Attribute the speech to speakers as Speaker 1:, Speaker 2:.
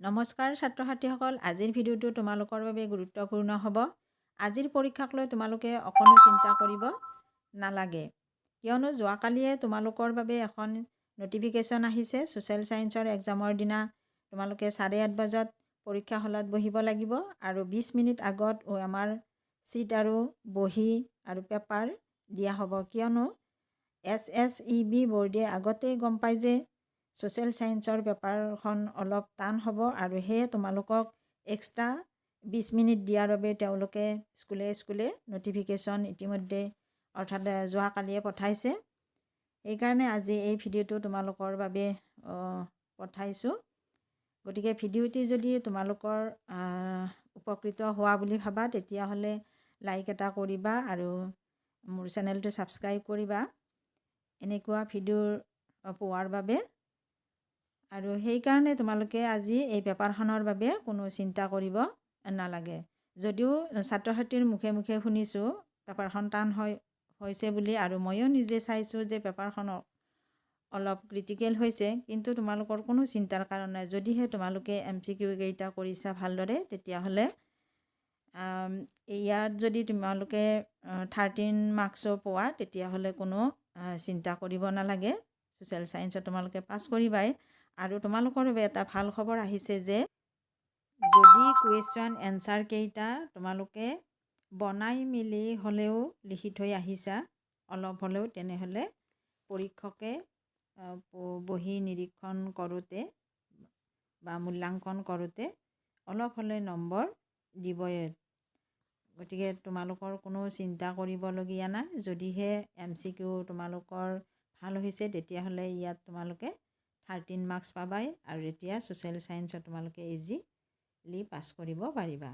Speaker 1: নমস্কাৰ ছাত্ৰ ছাত্ৰীসকল আজিৰ ভিডিঅ'টো তোমালোকৰ বাবে গুৰুত্বপূৰ্ণ হ'ব। আজিৰ পৰীক্ষাক লৈ তোমালোকে অকণো চিন্তা কৰিব নালাগে। কিয়নো যোৱাকালিয়ে তোমালোকৰ বাবে এখন ন'টিফিকেশ্যন আহিছে ছ'চিয়েল ছায়েন্সৰ এক্সামৰ দিনা তোমালোকে চাৰে আঠ বজাত পৰীক্ষা হলত বহিব লাগিব আৰু বিছ মিনিট আগত আমাৰ চিট আৰু বহী আৰু পেপাৰ দিয়া হ'ব। কিয়নো এছ এছ ই বি বৰ্ডে আগতেই গম পায় যে ছ'চিয়েল ছায়েন্সৰ পেপাৰখন অলপ টান হ'ব আৰু সেয়ে তোমালোকক এক্সট্ৰা বিছ মিনিট দিয়াৰ বাবে তেওঁলোকে স্কুলে স্কুলে ন'টিফিকেশ্যন ইতিমধ্যে অৰ্থাৎ যোৱাকালিয়ে পঠাইছে। সেইকাৰণে আজি এই ভিডিঅ'টো তোমালোকৰ বাবে পঠাইছোঁ। গতিকে ভিডিঅ'টি যদি তোমালোকৰ উপকৃত হোৱা বুলি ভাবা তেতিয়াহ'লে লাইক এটা কৰিবা আৰু মোৰ চেনেলটো ছাবস্ক্ৰাইব কৰিবা। এনেকুৱা ভিডিঅ'ৰ পোৱাৰ বাবে আৰু সেইকাৰণে তোমালোকে আজি এই পেপাৰখনৰ বাবে কোনো চিন্তা কৰিব নালাগে। যদিও ছাত্ৰ ছাত্ৰীৰ মুখে মুখে শুনিছোঁ পেপাৰখন টান হয় হৈছে বুলি আৰু ময়ো নিজে চাইছোঁ যে পেপাৰখন অলপ ক্ৰিটিকেল হৈছে কিন্তু তোমালোকৰ কোনো চিন্তাৰ কাৰণ নাই। যদিহে তোমালোকে এম চি কিউ কেইটা কৰিছা ভালদৰে তেতিয়াহ'লে ইয়াত যদি তোমালোকে থাৰ্টিন মাৰ্কছো পোৱা তেতিয়াহ'লে কোনো চিন্তা কৰিব নালাগে। ছ'চিয়েল ছায়েন্সত তোমালোকে পাছ কৰিবাই। আৰু তোমালোকৰ বাবে এটা ভাল খবৰ আহিছে যে যদি কুৱেশ্যন এনচাৰকেইটা তোমালোকে বনাই মেলি হ'লেও লিখি থৈ আহিছা অলপ হ'লেও তেনেহ'লে পৰীক্ষকে বহি নিৰীক্ষণ কৰোঁতে বা মূল্যাংকন কৰোঁতে অলপ হ'লে নম্বৰ দিবই। গতিকে তোমালোকৰ কোনো চিন্তা কৰিবলগীয়া নাই। যদিহে এম চি কিউ তোমালোকৰ ভাল হৈছে তেতিয়াহ'লে ইয়াত তোমালোকে থাৰ্টিন মাৰ্কছ পাবাই আৰু এতিয়া ছ'চিয়েল ছায়েন্সত তোমালোকে ইজিলি পাছ কৰিব পাৰিবা।